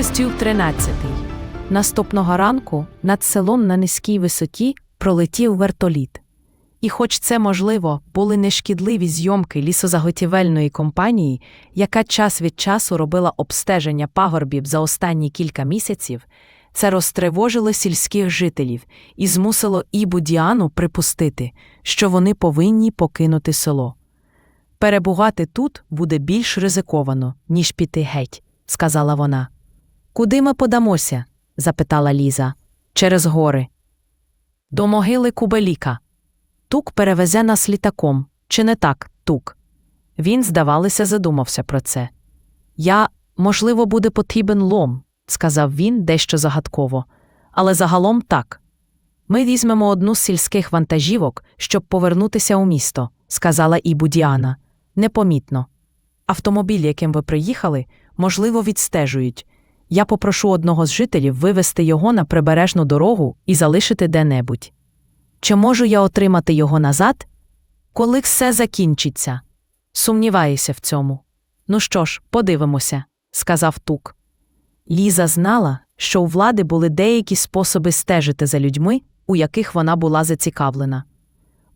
Розділ 13. Наступного ранку над селом на низькій висоті пролетів вертоліт. І хоч це, можливо, були нешкідливі зйомки лісозаготівельної компанії, яка час від часу робила обстеження пагорбів за останні кілька місяців, це розтривожило сільських жителів і змусило Ібу Діану припустити, що вони повинні покинути село. Перебувати тут буде більш ризиковано, ніж піти геть, сказала вона. Куди ми подамося? запитала Ліза. Через гори. До могили Кубеліка. Тук перевезе нас літаком. Чи не так, тук? Він, здавалося, задумався про це. Я, можливо, буде потрібен лом, сказав він дещо загадково, але загалом так. Ми візьмемо одну з сільських вантажівок, щоб повернутися у місто, сказала і Будіана. Непомітно. Автомобіль, яким ви приїхали, можливо, відстежують. Я попрошу одного з жителів вивести його на прибережну дорогу і залишити де-небудь. Чи можу я отримати його назад? Коли все закінчиться. Сумніваюся в цьому. Ну що ж, подивимося, сказав тук. Ліза знала, що у влади були деякі способи стежити за людьми, у яких вона була зацікавлена.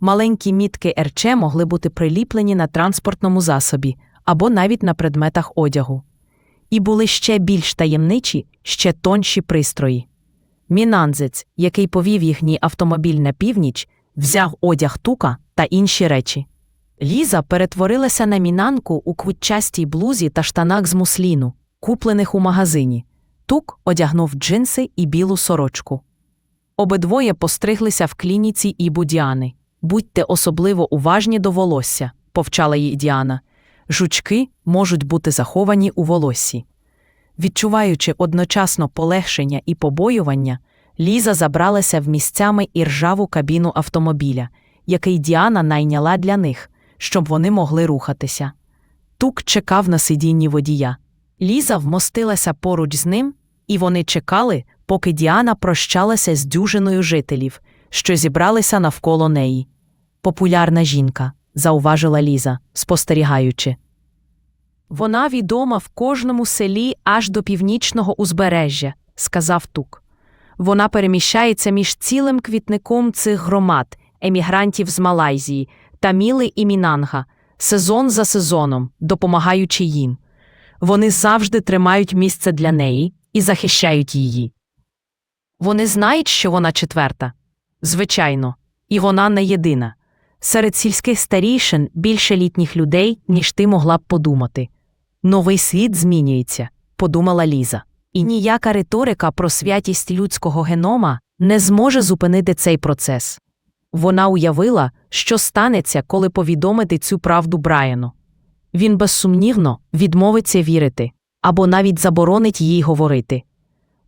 Маленькі мітки РЧ могли бути приліплені на транспортному засобі або навіть на предметах одягу. І були ще більш таємничі, ще тонші пристрої. Мінанзець, який повів їхній автомобіль на північ, взяв одяг тука та інші речі. Ліза перетворилася на мінанку у квітчастій блузі та штанах з мусліну, куплених у магазині. Тук одягнув джинси і білу сорочку. Обидвоє постриглися в клініці і Будіани. Будьте особливо уважні до волосся, повчала її Діана. Жучки можуть бути заховані у волоссі. Відчуваючи одночасно полегшення і побоювання, Ліза забралася в місцями і ржаву кабіну автомобіля, який Діана найняла для них, щоб вони могли рухатися. Тук чекав на сидінні водія. Ліза вмостилася поруч з ним, і вони чекали, поки Діана прощалася з дюжиною жителів, що зібралися навколо неї. Популярна жінка, зауважила Ліза, спостерігаючи. Вона відома в кожному селі аж до північного узбережжя, сказав Тук. Вона переміщається між цілим квітником цих громад, емігрантів з Малайзії, Таміли і Мінанга, сезон за сезоном, допомагаючи їм. Вони завжди тримають місце для неї і захищають її. Вони знають, що вона четверта. Звичайно, і вона не єдина. Серед сільських старійшин більше літніх людей, ніж ти могла б подумати. Новий світ змінюється, подумала Ліза. І ніяка риторика про святість людського генома не зможе зупинити цей процес. Вона уявила, що станеться, коли повідомити цю правду Брайану. Він безсумнівно відмовиться вірити або навіть заборонить їй говорити.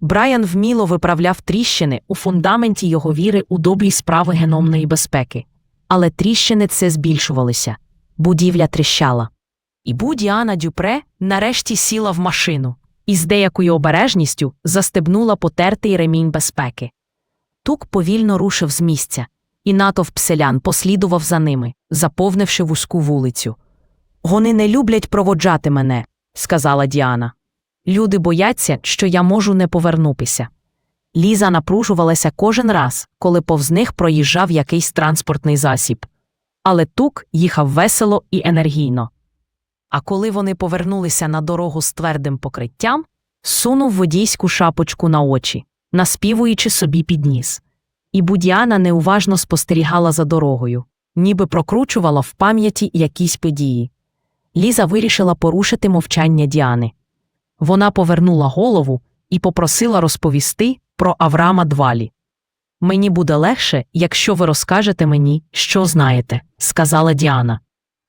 Брайан вміло виправляв тріщини у фундаменті його віри у добрі справи геномної безпеки. Але тріщини це збільшувалися, будівля тріщала. І Будіана Дюпре нарешті сіла в машину і з деякою обережністю застебнула потертий ремінь безпеки. Тук повільно рушив з місця, і натовп селян послідував за ними, заповнивши вузьку вулицю. Вони не люблять проводжати мене, сказала Діана. Люди бояться, що я можу не повернутися. Ліза напружувалася кожен раз, коли повз них проїжджав якийсь транспортний засіб. Але тук їхав весело і енергійно. А коли вони повернулися на дорогу з твердим покриттям, сунув водійську шапочку на очі, наспівуючи собі під ніс. І Будіана неуважно спостерігала за дорогою, ніби прокручувала в пам'яті якісь події. Ліза вирішила порушити мовчання Діани. Вона повернула голову і попросила розповісти про Авраама Двалі. Мені буде легше, якщо ви розкажете мені, що знаєте, сказала Діана.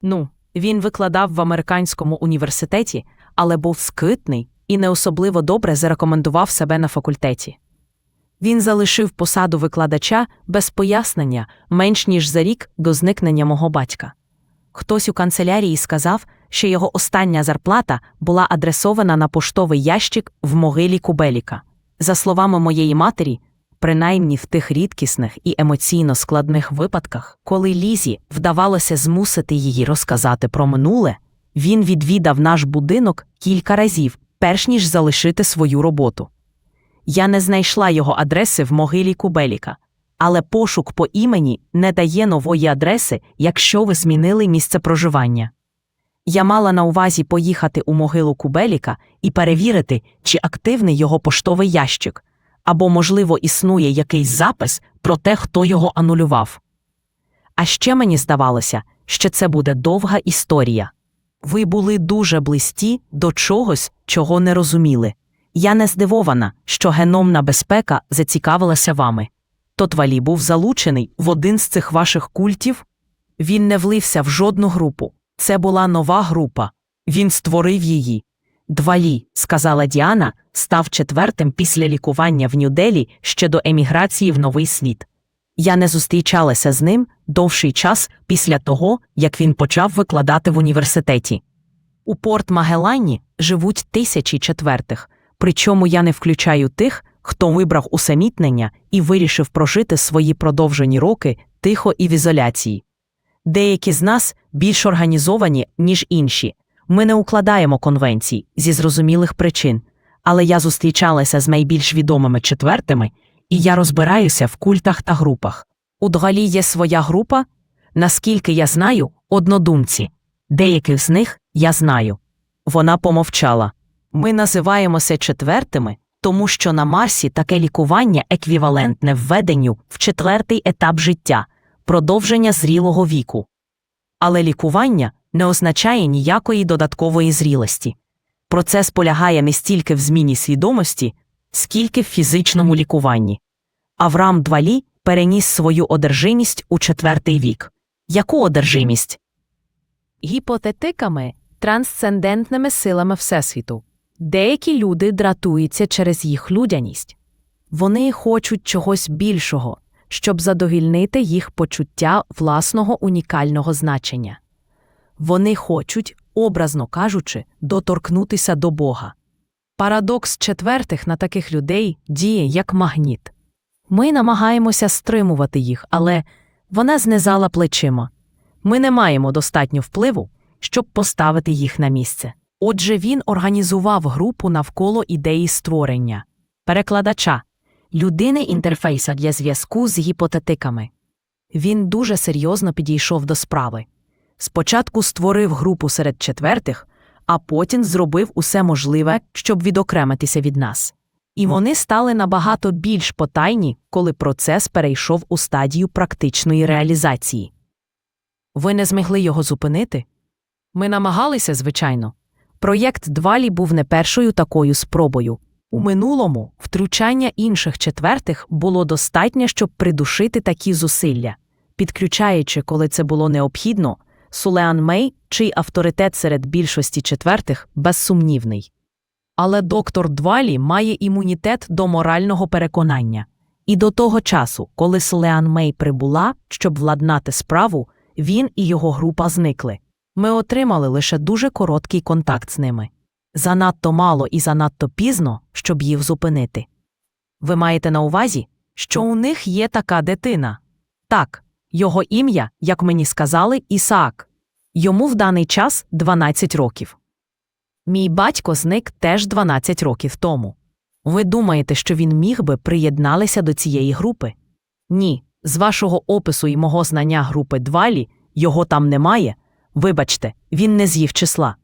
Ну, він викладав в американському університеті, але був скритний і не особливо добре зарекомендував себе на факультеті. Він залишив посаду викладача без пояснення менш ніж за рік до зникнення мого батька. Хтось у канцелярії сказав, що його остання зарплата була адресована на поштовий ящик в могилі Кубеліка. За словами моєї матері, принаймні в тих рідкісних і емоційно складних випадках, коли Лізі вдавалося змусити її розказати про минуле, він відвідав наш будинок кілька разів перш ніж залишити свою роботу. Я не знайшла його адреси в могилі Кубеліка, але пошук по імені не дає нової адреси, якщо ви змінили місце проживання. Я мала на увазі поїхати у могилу Кубеліка і перевірити, чи активний його поштовий ящик, або, можливо, існує якийсь запис про те, хто його анулював. А ще мені здавалося, що це буде довга історія. Ви були дуже близькі до чогось, чого не розуміли. Я не здивована, що геномна безпека зацікавилася вами. Тотвалі був залучений в один з цих ваших культів. Він не влився в жодну групу. Це була нова група. Він створив її. Двалі, сказала Діана, став четвертим після лікування в Нью-Делі ще до еміграції в новий світ. Я не зустрічалася з ним довший час після того, як він почав викладати в університеті. У Порт Магелані живуть тисячі четвертих, причому я не включаю тих, хто вибрав усамітнення і вирішив прожити свої продовжені роки тихо і в ізоляції. Деякі з нас більш організовані, ніж інші. Ми не укладаємо конвенцій зі зрозумілих причин, але я зустрічалася з найбільш відомими четвертими, і я розбираюся в культах та групах. У Дгалі є своя група, наскільки я знаю, однодумці. Деяких з них я знаю. Вона помовчала. Ми називаємося четвертими, тому що на Марсі таке лікування еквівалентне введенню в четвертий етап життя, продовження зрілого віку. Але лікування не означає ніякої додаткової зрілості. Процес полягає не стільки в зміні свідомості, скільки в фізичному лікуванні. Авраам Двалі переніс свою одержимість у четвертий вік. Яку одержимість? Гіпотетиками, трансцендентними силами Всесвіту. Деякі люди дратуються через їх людяність. Вони хочуть чогось більшого, щоб задовільнити їх почуття власного унікального значення. Вони хочуть, образно кажучи, доторкнутися до Бога. Парадокс четвертих на таких людей діє як магніт. Ми намагаємося стримувати їх, але вона знизала плечима. Ми не маємо достатньо впливу, щоб поставити їх на місце. Отже, він організував групу навколо ідеї створення, перекладача, людини інтерфейса для зв'язку з гіпотетиками. Він дуже серйозно підійшов до справи. Спочатку створив групу серед четвертих, а потім зробив усе можливе, щоб відокремитися від нас. І вони стали набагато більш потайні, коли процес перейшов у стадію практичної реалізації. Ви не змогли його зупинити? Ми намагалися, звичайно. Проєкт Двалі був не першою такою спробою. У минулому втручання інших четвертих було достатньо, щоб придушити такі зусилля, підключаючи, коли це було необхідно, Сулеан Мей, чий авторитет серед більшості четвертих безсумнівний. Але доктор Двалі має імунітет до морального переконання. І до того часу, коли Сулеан Мей прибула, щоб владнати справу, він і його група зникли. Ми отримали лише дуже короткий контакт з ними. Занадто мало і занадто пізно, щоб їх зупинити. Ви маєте на увазі, що у них є така дитина? Так, його ім'я, як мені сказали, Ісаак. Йому в даний час 12 років. Мій батько зник теж 12 років тому. Ви думаєте, що він міг би приєдналися до цієї групи? Ні, з вашого опису і мого знання групи Двалі його там немає. Вибачте, він не з'їв числа.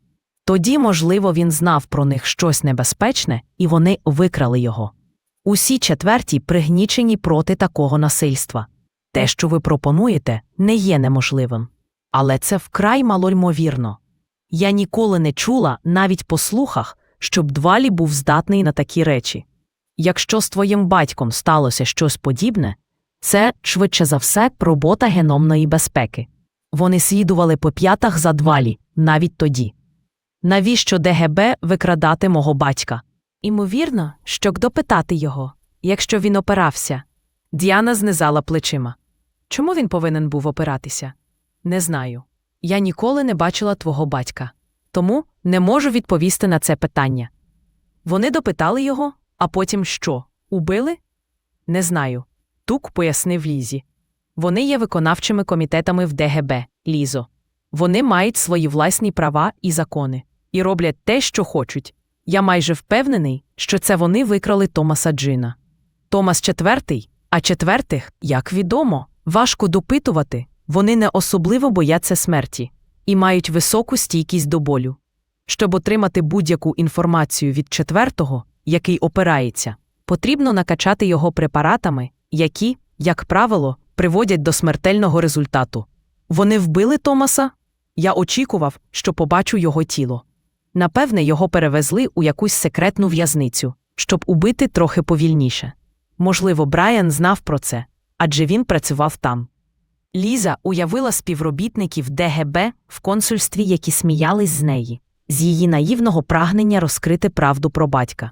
Тоді, можливо, він знав про них щось небезпечне, і вони викрали його. Усі четверті пригнічені проти такого насильства. Те, що ви пропонуєте, не є неможливим. Але це вкрай малоймовірно. Я ніколи не чула, навіть по слухах, щоб Двалі був здатний на такі речі. Якщо з твоїм батьком сталося щось подібне, це, швидше за все, робота геномної безпеки. Вони слідували по п'ятах за Двалі, навіть тоді. Навіщо ДГБ викрадати мого батька? Імовірно, щоб допитати його, якщо він опирався. Діана знизала плечима. Чому він повинен був опиратися? Не знаю. Я ніколи не бачила твого батька, тому не можу відповісти на це питання. Вони допитали його, а потім що? Убили? Не знаю. Тук пояснив Лізі. Вони є виконавчими комітетами в ДГБ, Лізо. Вони мають свої власні права і закони і роблять те, що хочуть. Я майже впевнений, що це вони викрали Томаса Джина. Томас четвертий, а четвертих, як відомо, важко допитувати, вони не особливо бояться смерті і мають високу стійкість до болю. Щоб отримати будь-яку інформацію від четвертого, який опирається, потрібно накачати його препаратами, які, як правило, приводять до смертельного результату. Вони вбили Томаса? Я очікував, що побачу його тіло. Напевне, його перевезли у якусь секретну в'язницю, щоб убити трохи повільніше. Можливо, Брайан знав про це, адже він працював там. Ліза уявила співробітників ДГБ в консульстві, які сміялись з неї, з її наївного прагнення розкрити правду про батька.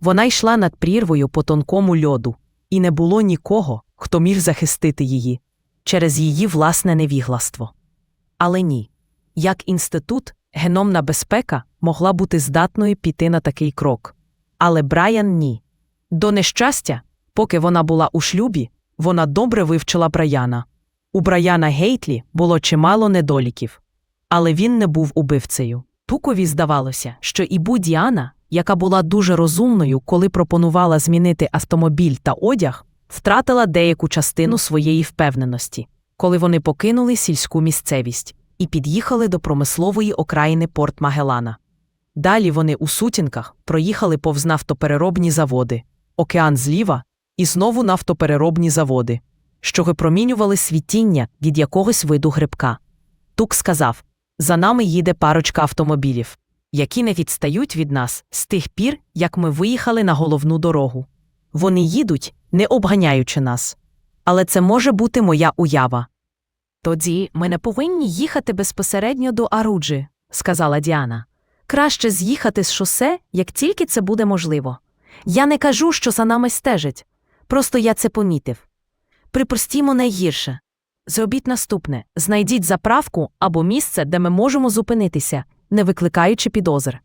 Вона йшла над прірвою по тонкому льоду, і не було нікого, хто міг захистити її через її власне невігластво. Але ні. Як інститут, геномна безпека могла бути здатною піти на такий крок. Але Брайан ні. До нещастя, поки вона була у шлюбі, вона добре вивчила Брайана. У Брайана Гейтлі було чимало недоліків. Але він не був убивцею. Пукові здавалося, що і Бу Діана, яка була дуже розумною, коли пропонувала змінити автомобіль та одяг, втратила деяку частину своєї впевненості, коли вони покинули сільську місцевість і під'їхали до промислової окраїни Порт Магелана. Далі вони у сутінках проїхали повз нафтопереробні заводи, океан зліва і знову нафтопереробні заводи, що випромінювали світіння від якогось виду грибка. Тук сказав: за нами їде парочка автомобілів, які не відстають від нас з тих пір, як ми виїхали на головну дорогу. Вони їдуть, не обганяючи нас. Але це може бути моя уява. Тоді ми не повинні їхати безпосередньо до Аруджі, сказала Діана. Краще з'їхати з шосе, як тільки це буде можливо. Я не кажу, що за нами стежать. Просто я це помітив. Припустімо найгірше. Зробіть наступне: знайдіть заправку або місце, де ми можемо зупинитися, не викликаючи підозр.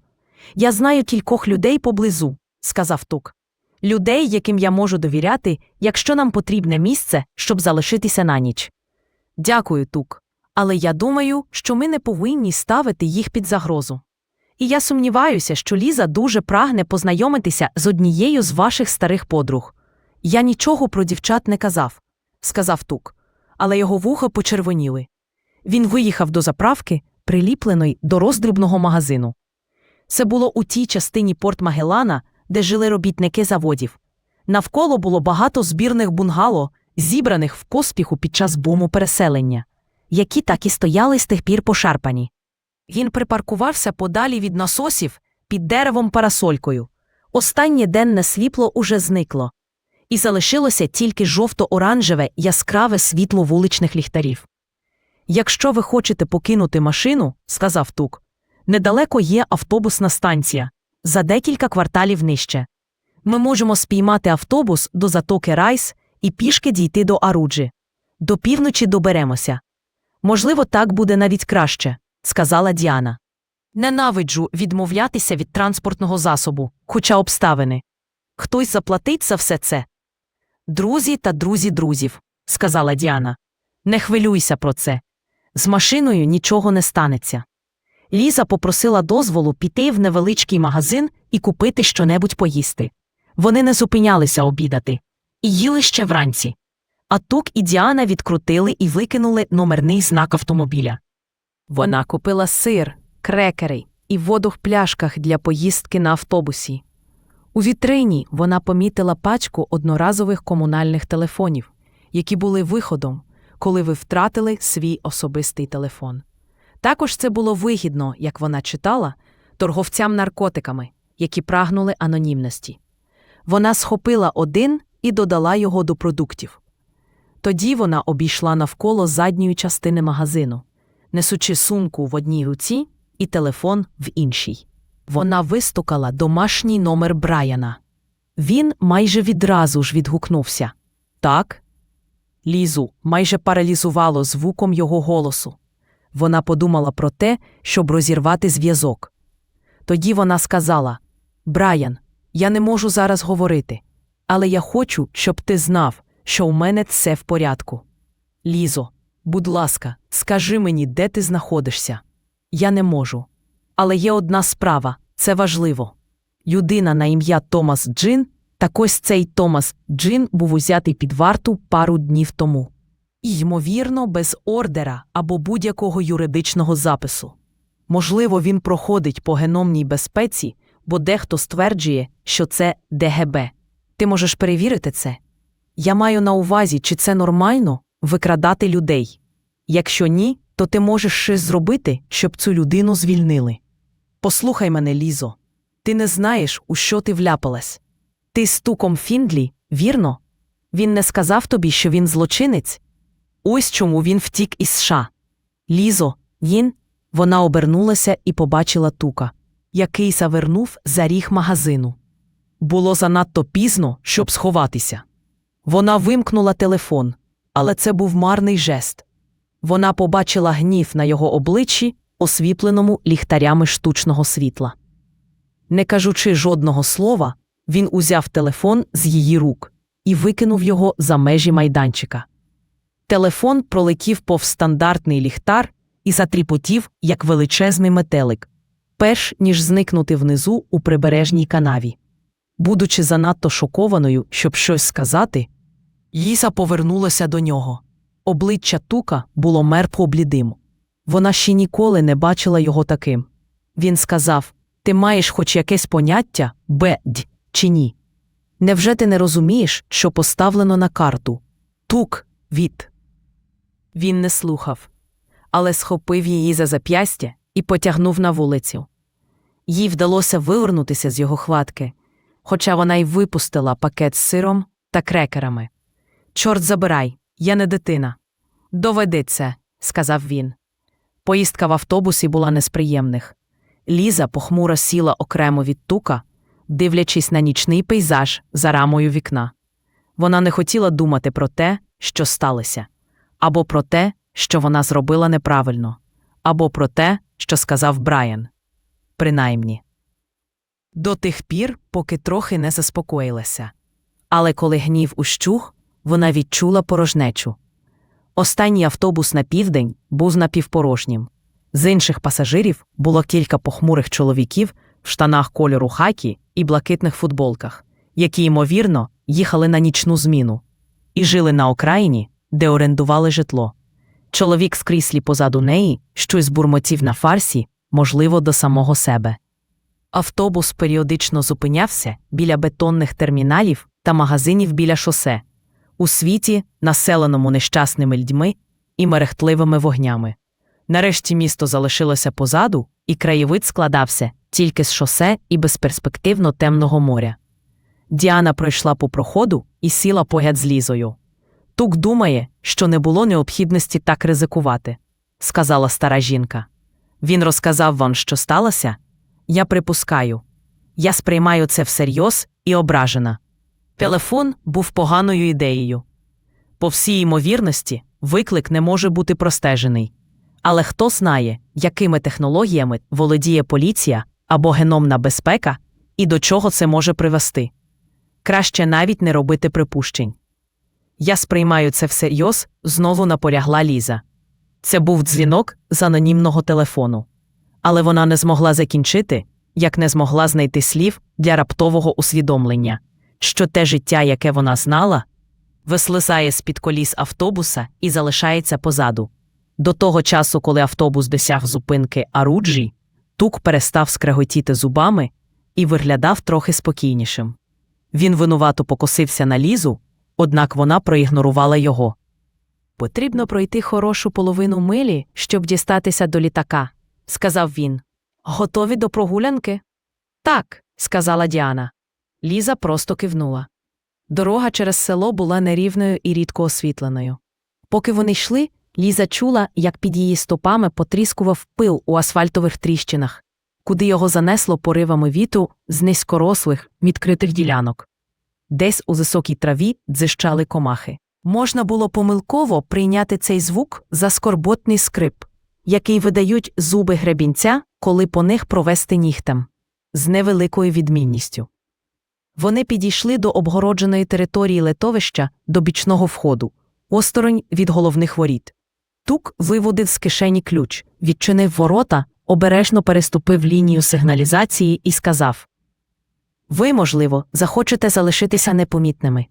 Я знаю кількох людей поблизу, сказав Тук. Людей, яким я можу довіряти, якщо нам потрібне місце, щоб залишитися на ніч. Дякую, Тук. Але я думаю, що ми не повинні ставити їх під загрозу. І я сумніваюся, що Ліза дуже прагне познайомитися з однією з ваших старих подруг. Я нічого про дівчат не казав, сказав Тук, але його вуха почервоніли. Він виїхав до заправки, приліпленої до роздрібного магазину. Це було у тій частині Порт Магелана, де жили робітники заводів. Навколо було багато збірних бунгало, зібраних в поспіху під час буму переселення, які так і стояли з тих пір пошарпані. Він припаркувався подалі від насосів під деревом парасолькою. Останнє денне світло уже зникло, і залишилося тільки жовто-оранжеве яскраве світло вуличних ліхтарів. Якщо ви хочете покинути машину, сказав Тук, недалеко є автобусна станція, за декілька кварталів нижче. Ми можемо спіймати автобус до затоки Райс і пішки дійти до Аруджі. До півночі доберемося. Можливо, так буде навіть краще, сказала Діана. Ненавиджу відмовлятися від транспортного засобу, хоча обставини. Хтось заплатить за все це. Друзі та друзі друзів, сказала Діана. Не хвилюйся про це. З машиною нічого не станеться. Ліза попросила дозволу піти в невеличкий магазин і купити щонебудь поїсти. Вони не зупинялися обідати і їли ще вранці. А Тук і Діана відкрутили і викинули номерний знак автомобіля. Вона купила сир, крекери і воду в пляшках для поїздки на автобусі. У вітрині вона помітила пачку одноразових комунальних телефонів, які були виходом, коли ви втратили свій особистий телефон. Також це було вигідно, як вона читала, торговцям наркотиками, які прагнули анонімності. Вона схопила один і додала його до продуктів. Тоді вона обійшла навколо задньої частини магазину, несучи сумку в одній руці і телефон в іншій. Вона вистукала домашній номер Брайана. Він майже відразу ж відгукнувся Так. Лізу майже паралізувало звуком його голосу. Вона подумала про те, щоб розірвати зв'язок. Тоді вона сказала: Брайан, я не можу зараз говорити, але я хочу, щоб ти знав, що у мене все в порядку. Лізо, будь ласка, скажи мені, де ти знаходишся. Я не можу. Але є одна справа це важливо. Людина на ім'я Томас Джин, так ось цей Томас Джин був узятий під варту пару днів тому. І, ймовірно, без ордера або будь-якого юридичного запису. Можливо, він проходить по геномній безпеці, бо дехто стверджує, що це ДГБ. Ти можеш перевірити це? Я маю на увазі, чи це нормально викрадати людей. Якщо ні, то ти можеш щось зробити, щоб цю людину звільнили. Послухай мене, Лізо, ти не знаєш, у що ти вляпалась. Ти з туком Фіндлі, вірно? Він не сказав тобі, що він злочинець? Ось чому він втік із США. Лізо, він. Вона обернулася і побачила тука, який завернув за ріг магазину. Було занадто пізно, щоб сховатися. Вона вимкнула телефон, але це був марний жест. Вона побачила гнів на його обличчі, освітленому ліхтарями штучного світла. Не кажучи жодного слова, він узяв телефон з її рук і викинув його за межі майданчика. Телефон пролетів повз стандартний ліхтар і затріпотів, як величезний метелик, перш ніж зникнути внизу у прибережній канаві. Будучи занадто шокованою, щоб щось сказати, Ліса повернулася до нього. Обличчя тука було мертво блідим. Вона ще ніколи не бачила його таким. Він сказав: Ти маєш хоч якесь поняття, бедь чи ні? Невже ти не розумієш, що поставлено на карту? Тук від. Він не слухав, але схопив її за зап'ястя і потягнув на вулицю. Їй вдалося вивернутися з його хватки, хоча вона й випустила пакет з сиром та крекерами. Чорт забирай, я не дитина. Доведеться, сказав він. Поїздка в автобусі була не з приємних. Ліза похмуро сіла окремо від тука, дивлячись на нічний пейзаж за рамою вікна. Вона не хотіла думати про те, що сталося, або про те, що вона зробила неправильно, або про те, що сказав Брайан. Принаймні. До тих пір, поки трохи не заспокоїлася. Але коли гнів ущух, вона відчула порожнечу. Останній автобус на південь був напівпорожнім. З інших пасажирів було кілька похмурих чоловіків в штанах кольору хакі і блакитних футболках, які, ймовірно, їхали на нічну зміну і жили на окраїні, де орендували житло. Чоловік з кріслі позаду неї щось бурмотів на фарсі, можливо, до самого себе. Автобус періодично зупинявся біля бетонних терміналів та магазинів біля шосе, у світі, населеному нещасними людьми і мерехтливими вогнями. Нарешті місто залишилося позаду, і краєвид складався тільки з шосе і безперспективно темного моря. Діана пройшла по проходу і сіла поряд з Лізою. Тук думає, що не було необхідності так ризикувати, сказала стара жінка. Він розказав вам, що сталося? Я припускаю. Я сприймаю це всерйоз і ображена. Телефон був поганою ідеєю. По всій ймовірності, виклик не може бути простежений. Але хто знає, якими технологіями володіє поліція або геномна безпека і до чого це може привести. Краще навіть не робити припущень. Я сприймаю це всерйоз, знову наполягла Ліза. Це був дзвінок з анонімного телефону. Але вона не змогла закінчити, як не змогла знайти слів для раптового усвідомлення, що те життя, яке вона знала, вислизає з під коліс автобуса і залишається позаду. До того часу, коли автобус досяг зупинки Аруджі, тук перестав скреготіти зубами і виглядав трохи спокійнішим. Він винувато покосився на лізу, однак вона проігнорувала його. Потрібно пройти хорошу половину милі, щоб дістатися до літака, сказав він. Готові до прогулянки? Так, сказала Діана. Ліза просто кивнула. Дорога через село була нерівною і рідко освітленою. Поки вони йшли, Ліза чула, як під її стопами потріскував пил у асфальтових тріщинах, куди його занесло поривами вітру з низькорослих, відкритих ділянок. Десь у високій траві дзищали комахи. Можна було помилково прийняти цей звук за скорботний скрип, який видають зуби гребінця, коли по них провести нігтем, з невеликою відмінністю. Вони підійшли до обгородженої території летовища до бічного входу, осторонь від головних воріт. Тук виводив з кишені ключ, відчинив ворота, обережно переступив лінію сигналізації і сказав: Ви, можливо, захочете залишитися непомітними.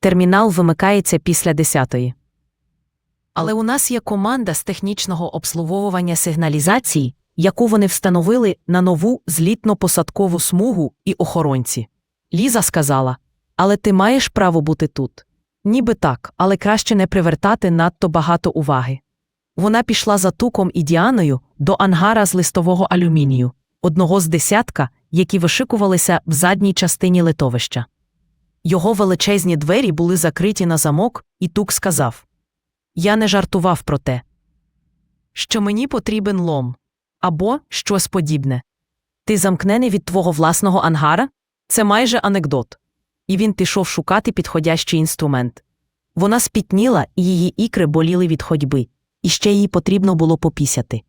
Термінал вимикається після десятої. Але у нас є команда з технічного обслуговування сигналізації, яку вони встановили на нову злітно-посадкову смугу і охоронці. Ліза сказала: Але ти маєш право бути тут. Ніби так, але краще не привертати надто багато уваги. Вона пішла за туком і Діаною до ангара з листового алюмінію, одного з десятка, які вишикувалися в задній частині литовища. Його величезні двері були закриті на замок, і тук сказав: Я не жартував про те, що мені потрібен лом або щось подібне. Ти замкнений від твого власного ангара? Це майже анекдот. І він пішов шукати підходящий інструмент. Вона спітніла, і її ікри боліли від ходьби, і ще їй потрібно було попісяти.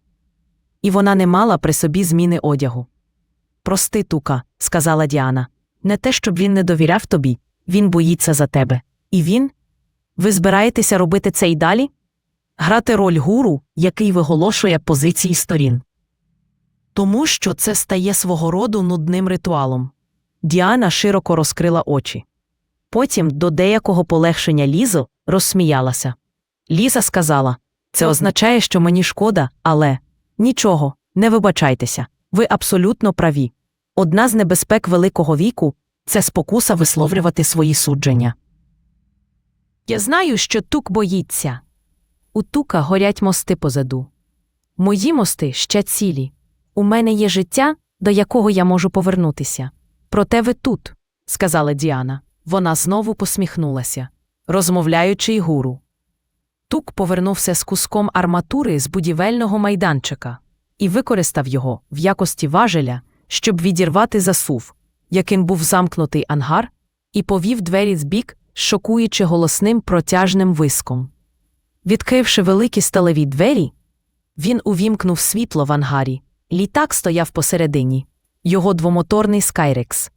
І вона не мала при собі зміни одягу. Прости, тука, сказала Діана. Не те, щоб він не довіряв тобі, він боїться за тебе. І він? Ви збираєтеся робити це й далі? Грати роль гуру, який виголошує позиції сторін. Тому що це стає свого роду нудним ритуалом. Діана широко розкрила очі. Потім, до деякого полегшення Лізо, розсміялася. Ліза сказала: Це означає, що мені шкода, але нічого, не вибачайтеся, ви абсолютно праві. Одна з небезпек великого віку це спокуса висловлювати свої судження. Я знаю, що тук боїться. У тука горять мости позаду. Мої мости ще цілі. У мене є життя, до якого я можу повернутися. Проте ви тут, сказала Діана. Вона знову посміхнулася, розмовляючи й гуру. Тук повернувся з куском арматури з будівельного майданчика і використав його в якості важеля, щоб відірвати засув, яким був замкнутий ангар, і повів двері збік, шокуючи голосним протяжним виском. Відкривши великі сталеві двері, він увімкнув світло в ангарі. Літак стояв посередині, його двомоторний Скайрекс.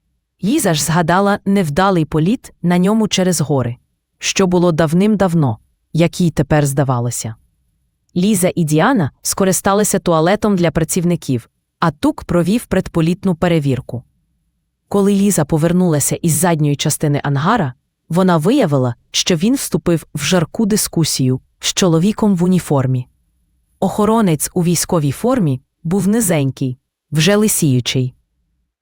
Ліза ж згадала невдалий політ на ньому через гори, що було давним-давно, як їй тепер здавалося. Ліза і Діана скористалися туалетом для працівників, а тук провів предполітну перевірку. Коли Ліза повернулася із задньої частини ангара, вона виявила, що він вступив в жарку дискусію з чоловіком в уніформі. Охоронець у військовій формі був низенький, вже лисіючий.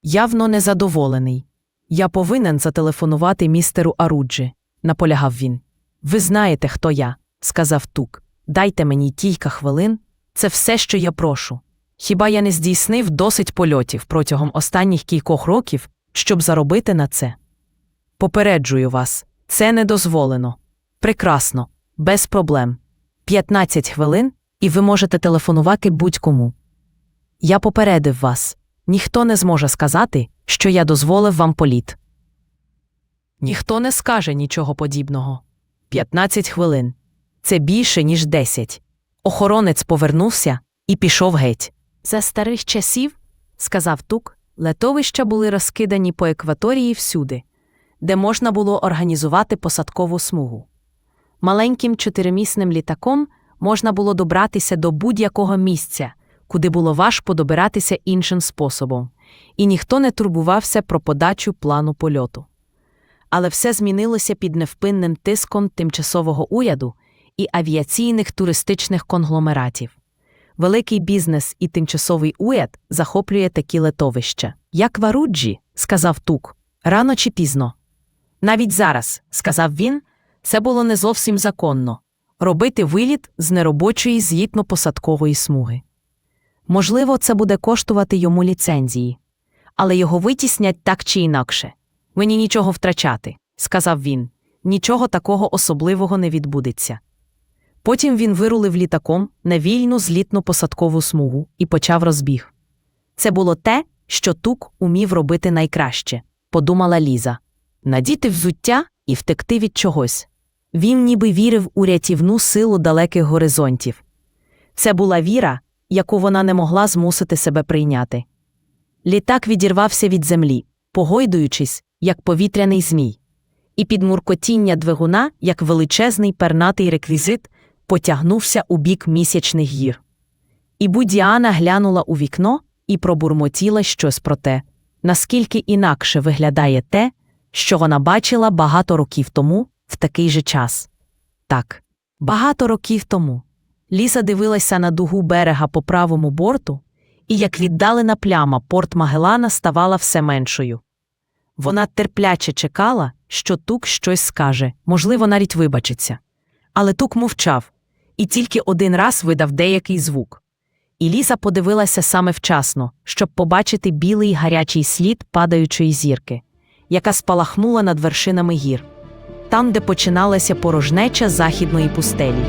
Явно незадоволений. Я повинен зателефонувати містеру Аруджі, наполягав він. Ви знаєте, хто я, сказав тук. Дайте мені кілька хвилин. Це все, що я прошу. Хіба я не здійснив досить польотів протягом останніх кількох років, щоб заробити на це? Попереджую вас, це не дозволено. Прекрасно, без проблем. 15 хвилин, і ви можете телефонувати будь-кому. Я попередив вас. Ніхто не зможе сказати, що я дозволив вам політ. Ніхто не скаже нічого подібного. 15 хвилин. Це більше, ніж 10. Охоронець повернувся і пішов геть. За старих часів, сказав тук, летовища були розкидані по екваторії всюди, де можна було організувати посадкову смугу. Маленьким чотиримісним літаком можна було добратися до будь-якого місця, куди було важко добиратися іншим способом, і ніхто не турбувався про подачу плану польоту. Але все змінилося під невпинним тиском тимчасового уряду і авіаційних туристичних конгломератів. Великий бізнес і тимчасовий уряд захоплює такі летовища. Як Варуджі, сказав Тук, рано чи пізно. Навіть зараз, сказав він, це було не зовсім законно робити виліт з неробочої злітно-посадкової смуги. Можливо, це буде коштувати йому ліцензії, але його витіснять так чи інакше. Мені нічого втрачати, сказав він. Нічого такого особливого не відбудеться. Потім він вирулив літаком на вільну злітну посадкову смугу і почав розбіг. Це було те, що тук умів робити найкраще, подумала Ліза надіти взуття і втекти від чогось. Він ніби вірив у рятівну силу далеких горизонтів. Це була віра, яку вона не могла змусити себе прийняти. Літак відірвався від землі, погойдуючись, як повітряний змій, і під муркотіння двигуна, як величезний пернатий реквізит, потягнувся у бік місячних гір. І Будіана глянула у вікно і пробурмотіла щось про те, наскільки інакше виглядає те, що вона бачила багато років тому в такий же час. Так, багато років тому. Ліса дивилася на дугу берега по правому борту, і як віддалена пляма порт Магелана ставала все меншою. Вона терпляче чекала, що тук щось скаже, можливо, навіть вибачиться. Але тук мовчав і тільки один раз видав деякий звук. І Ліса подивилася саме вчасно, щоб побачити білий гарячий слід падаючої зірки, яка спалахнула над вершинами гір, там, де починалася порожнеча західної пустелі.